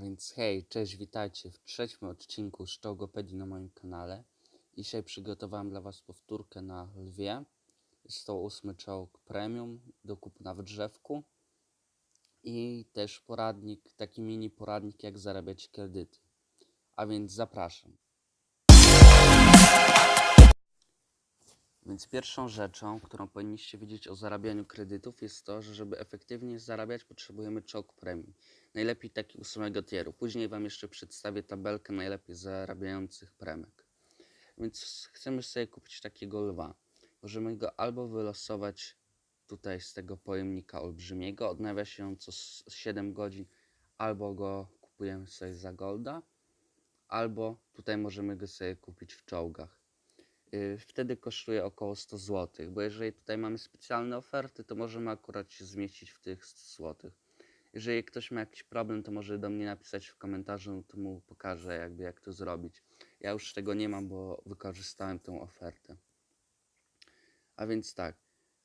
Więc hej, cześć, witajcie w trzecim odcinku z Czołgopedii na moim kanale. Dzisiaj przygotowałem dla Was powtórkę na lwie. Jest to ósmy czołg premium do kupna w drzewku. I też poradnik, taki mini poradnik jak zarabiać kredyty. A więc zapraszam. Więc pierwszą rzeczą, którą powinniście wiedzieć o zarabianiu kredytów jest to, że żeby efektywnie zarabiać potrzebujemy czołg premium. Najlepiej taki ósmego tieru. Później Wam jeszcze przedstawię tabelkę najlepiej zarabiających premek. Więc chcemy sobie kupić takiego lwa. Możemy go albo wylosować tutaj z tego pojemnika olbrzymiego. Odnawia się on co s- 7 godzin. Albo go kupujemy sobie za golda. Albo tutaj możemy go sobie kupić w czołgach. Yy, Wtedy kosztuje około 100 zł, bo jeżeli tutaj mamy specjalne oferty, to możemy akurat się zmieścić w tych 100 zł. Jeżeli ktoś ma jakiś problem, to może do mnie napisać w komentarzu, to mu pokażę jakby jak to zrobić. Ja już tego nie mam, bo wykorzystałem tą ofertę. A więc tak.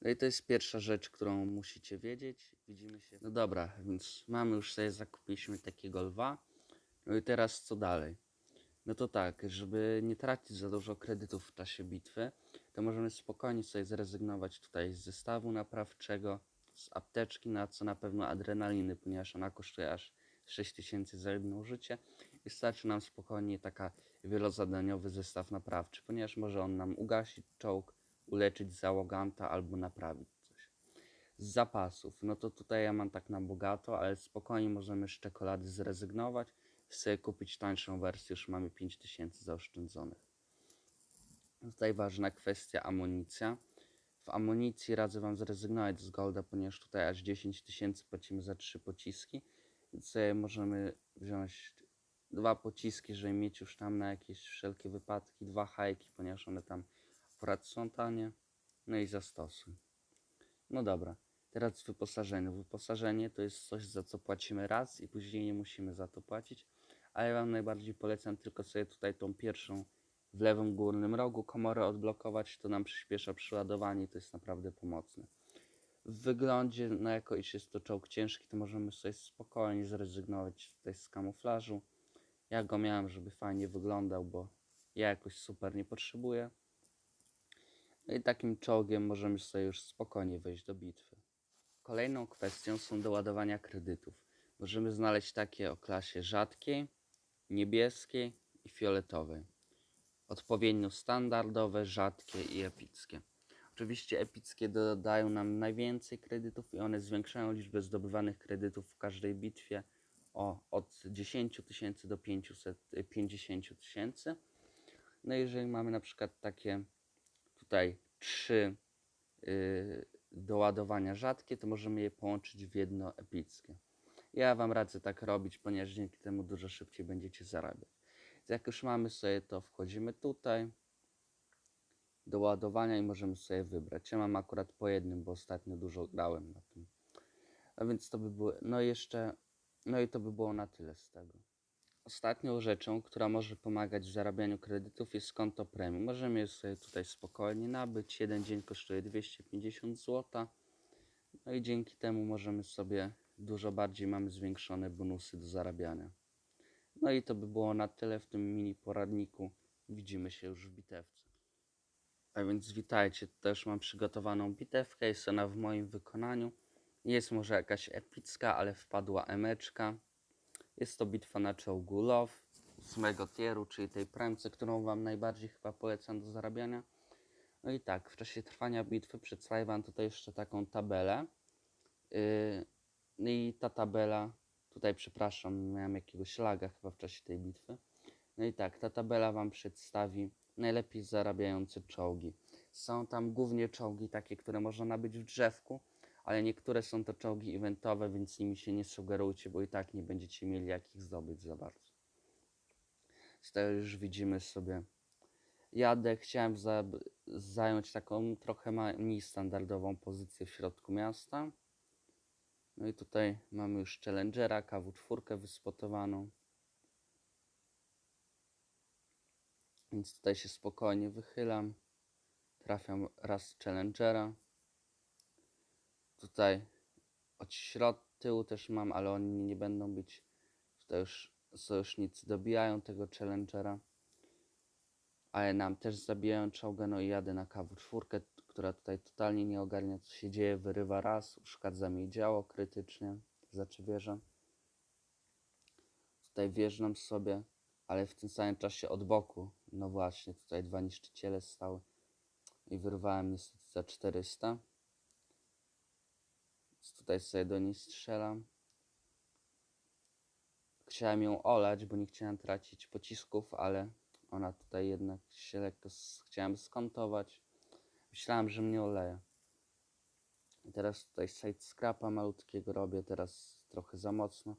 No i to jest pierwsza rzecz, którą musicie wiedzieć. Widzimy się. No dobra, więc mamy już sobie zakupiliśmy takiego lwa. No i teraz co dalej? No to tak, żeby nie tracić za dużo kredytów w czasie bitwy, to możemy spokojnie sobie zrezygnować tutaj z zestawu naprawczego, z apteczki, na co na pewno adrenaliny, ponieważ ona kosztuje aż 6000 za jedno życie i starczy nam spokojnie taka wielozadaniowy zestaw naprawczy, ponieważ może on nam ugasić czołg, uleczyć załoganta albo naprawić coś. Z zapasów, no to tutaj ja mam tak na bogato, ale spokojnie możemy z czekolady zrezygnować sobie kupić tańszą wersję, już mamy 5000 zaoszczędzonych. Tutaj ważna kwestia amunicja. W amunicji radzę Wam zrezygnować z golda, ponieważ tutaj aż 10 tysięcy płacimy za trzy pociski, więc możemy wziąć dwa pociski, żeby mieć już tam na jakieś wszelkie wypadki, dwa hajki, ponieważ one tam akurat są tanie, no i zastosuj. No dobra, teraz wyposażenie. Wyposażenie to jest coś, za co płacimy raz i później nie musimy za to płacić, a ja Wam najbardziej polecam tylko sobie tutaj tą pierwszą w lewym górnym rogu komorę odblokować, to nam przyspiesza przeładowanie to jest naprawdę pomocne. W wyglądzie, no jako iż jest to czołg ciężki, to możemy sobie spokojnie zrezygnować tutaj z kamuflażu. Ja go miałem, żeby fajnie wyglądał, bo ja jakoś super nie potrzebuję. No i takim czołgiem możemy sobie już spokojnie wejść do bitwy. Kolejną kwestią są doładowania kredytów. Możemy znaleźć takie o klasie rzadkiej, niebieskiej i fioletowej. Odpowiednio standardowe, rzadkie i epickie. Oczywiście epickie dodają nam najwięcej kredytów i one zwiększają liczbę zdobywanych kredytów w każdej bitwie o od 10 tysięcy do 550 tysięcy. No jeżeli mamy na przykład takie tutaj trzy yy, doładowania rzadkie, to możemy je połączyć w jedno epickie. Ja Wam radzę tak robić, ponieważ dzięki temu dużo szybciej będziecie zarabiać. Jak już mamy sobie to, wchodzimy tutaj do ładowania i możemy sobie wybrać. Ja mam akurat po jednym, bo ostatnio dużo grałem na tym. A więc to by było, no jeszcze, no i to by było na tyle z tego. Ostatnią rzeczą, która może pomagać w zarabianiu kredytów jest konto premium. Możemy je sobie tutaj spokojnie nabyć. Jeden dzień kosztuje 250 zł. No i dzięki temu możemy sobie dużo bardziej mamy zwiększone bonusy do zarabiania. No i to by było na tyle w tym mini poradniku. Widzimy się już w bitewce. A więc witajcie, też mam przygotowaną bitewkę, jest ona w moim wykonaniu. Jest może jakaś epicka, ale wpadła emeczka. Jest to bitwa na czołgu Love, ósmego tieru, czyli tej premce, którą Wam najbardziej chyba polecam do zarabiania. No i tak, w czasie trwania bitwy przedstawię Wam tutaj jeszcze taką tabelę. Yy, no i ta tabela, tutaj przepraszam, miałem jakiegoś laga chyba w czasie tej bitwy. No i tak, ta tabela Wam przedstawi najlepiej zarabiające czołgi. Są tam głównie czołgi takie, które można nabyć w drzewku, ale niektóre są to czołgi eventowe, więc nimi się nie sugerujcie, bo i tak nie będziecie mieli jak ich zdobyć za bardzo. Tutaj już widzimy sobie jadę, chciałem za, zająć taką trochę mniej standardową pozycję w środku miasta. No i tutaj mamy już Challengera, KW4 wyspotowaną. Więc tutaj się spokojnie wychylam. Trafiam raz Challengera. Tutaj od środ tyłu też mam, ale oni nie będą być Tutaj już sojusznicy dobijają tego Challengera. Ale nam też zabijają czołgę, no i jadę na KW4, która tutaj totalnie nie ogarnia co się dzieje, wyrywa raz, uszkadza mi działo krytycznie, znaczy wieżę. Tutaj wjeżdżam sobie, ale w tym samym czasie od boku, no właśnie, tutaj dwa niszczyciele stały i wyrwałem niestety za 400. Więc tutaj sobie do niej strzelam. Chciałem ją olać, bo nie chciałem tracić pocisków, ale ona tutaj jednak się lekko chciałem skontować. Myślałem, że mnie oleje. I teraz tutaj side scrapa malutkiego robię, teraz trochę za mocno,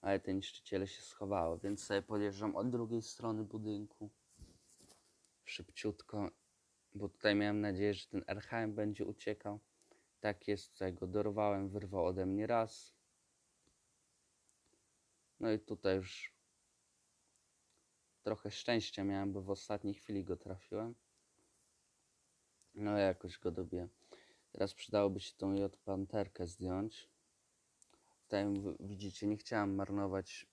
ale te niszczyciele się schowały, więc sobie podjeżdżam od drugiej strony budynku. Szybciutko, bo tutaj miałem nadzieję, że ten RHM będzie uciekał. Tak jest, tutaj go dorwałem, wyrwał ode mnie raz. No i tutaj już trochę szczęścia miałem, bo w ostatniej chwili go trafiłem. No jakoś go dobiję. Teraz przydałoby się tą J panterkę zdjąć. Tutaj widzicie, nie chciałem marnować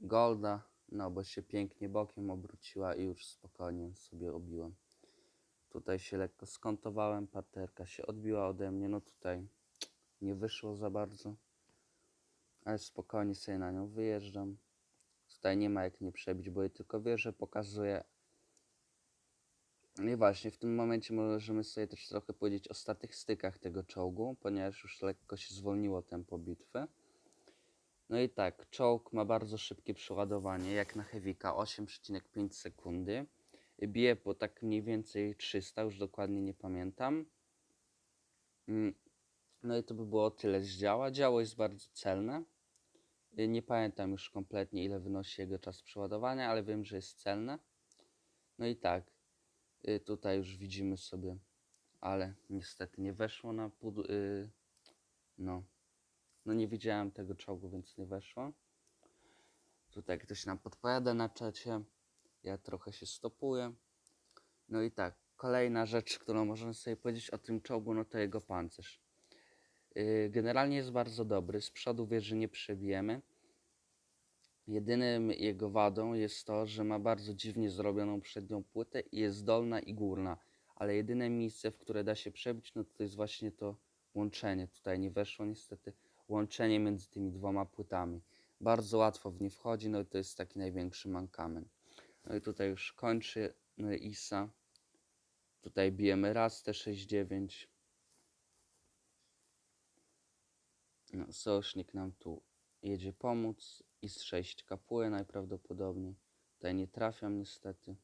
golda, no bo się pięknie bokiem obróciła i już spokojnie sobie obiłem. Tutaj się lekko skontowałem, panterka się odbiła ode mnie, no tutaj nie wyszło za bardzo. Ale spokojnie sobie na nią wyjeżdżam. Tutaj nie ma jak nie przebić, bo jej tylko wieżę pokazuje. No i właśnie, w tym momencie możemy sobie też trochę powiedzieć o statystykach tego czołgu, ponieważ już lekko się zwolniło tempo bitwy. No i tak, czołg ma bardzo szybkie przeładowanie, jak na Heavika 8,5 sekundy. Bije po tak mniej więcej 300, już dokładnie nie pamiętam. Mm, No i to by było tyle z działa. Działo jest bardzo celne. Nie pamiętam już kompletnie ile wynosi jego czas przeładowania, ale wiem, że jest celne. No i tak, tutaj już widzimy sobie, ale niestety nie weszło na pud... y, No, no nie widziałem tego czołgu, więc nie weszło. Tutaj ktoś nam podpowiada na czacie. Ja trochę się stopuję. No i tak, kolejna rzecz, którą możemy sobie powiedzieć o tym czołgu, no to jego pancerz. Yy, Generalnie jest bardzo dobry. Z przodu wieży nie przebijemy. Jedynym jego wadą jest to, że ma bardzo dziwnie zrobioną przednią płytę i jest dolna i górna. Ale jedyne miejsce, w które da się przebić, no to jest właśnie to łączenie. Tutaj nie weszło niestety. Łączenie między tymi dwoma płytami. Bardzo łatwo w nie wchodzi, no i to jest taki największy mankament. No i tutaj już kończy no ISA. Tutaj bijemy raz T69. No, sojusznik nam tu jedzie pomóc. IS-6 kapuje najprawdopodobniej. Tutaj nie trafiam niestety.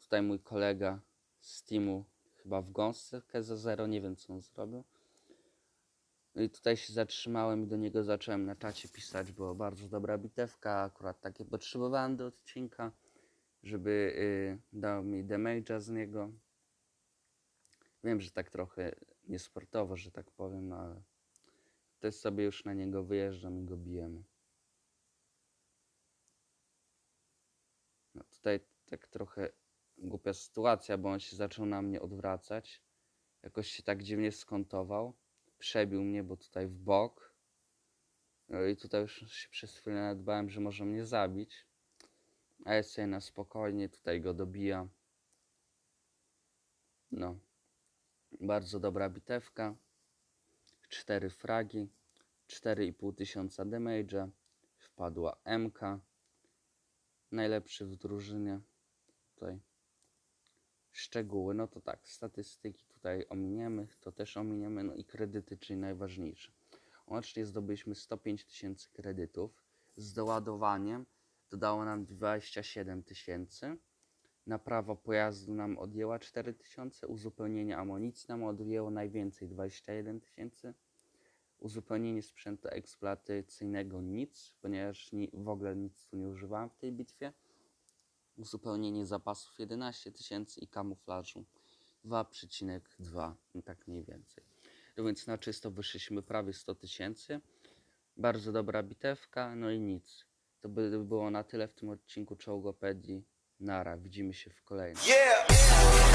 Tutaj mój kolega z teamu chyba w gąskę za zero, nie wiem co on zrobił. No i tutaj się zatrzymałem i do niego zacząłem na czacie pisać, bo bardzo dobra bitewka, akurat takie potrzebowałem do odcinka, żeby y, dał mi damage'a z niego. Wiem, że tak trochę niesportowo, że tak powiem, no ale też sobie już na niego wyjeżdżam i go bijemy. No tutaj tak trochę głupia sytuacja, bo on się zaczął na mnie odwracać. Jakoś się tak dziwnie skontował. Przebił mnie, bo tutaj w bok. No i tutaj już się przez chwilę nawet bałem, że może mnie zabić. A ja sobie na spokojnie tutaj go dobija. No. Bardzo dobra bitewka. Cztery fragi. 4,5 tysiąca damage'a. Wpadła MK. Najlepszy w drużynie. Tutaj szczegóły, no to tak, statystyki tutaj ominiemy, to też ominiemy, no i kredyty, czyli najważniejsze. Łącznie zdobyliśmy 105 tysięcy kredytów. Z doładowaniem dodało nam 27 tysięcy. Naprawa pojazdu nam odjęła 4 tysiące. Uzupełnienie amunicji nam odjęło najwięcej 21 tysięcy. Uzupełnienie sprzętu eksploatacyjnego nic, ponieważ ni- w ogóle nic tu nie używałem w tej bitwie uzupełnienie zapasów 11 tysięcy i kamuflażu 2,2, no tak mniej więcej. No więc na czysto wyszliśmy prawie 100 tysięcy. Bardzo dobra bitewka, no i nic. To by było na tyle w tym odcinku Czołgopedii. Nara, widzimy się w kolejnym. Yeah! Yeah!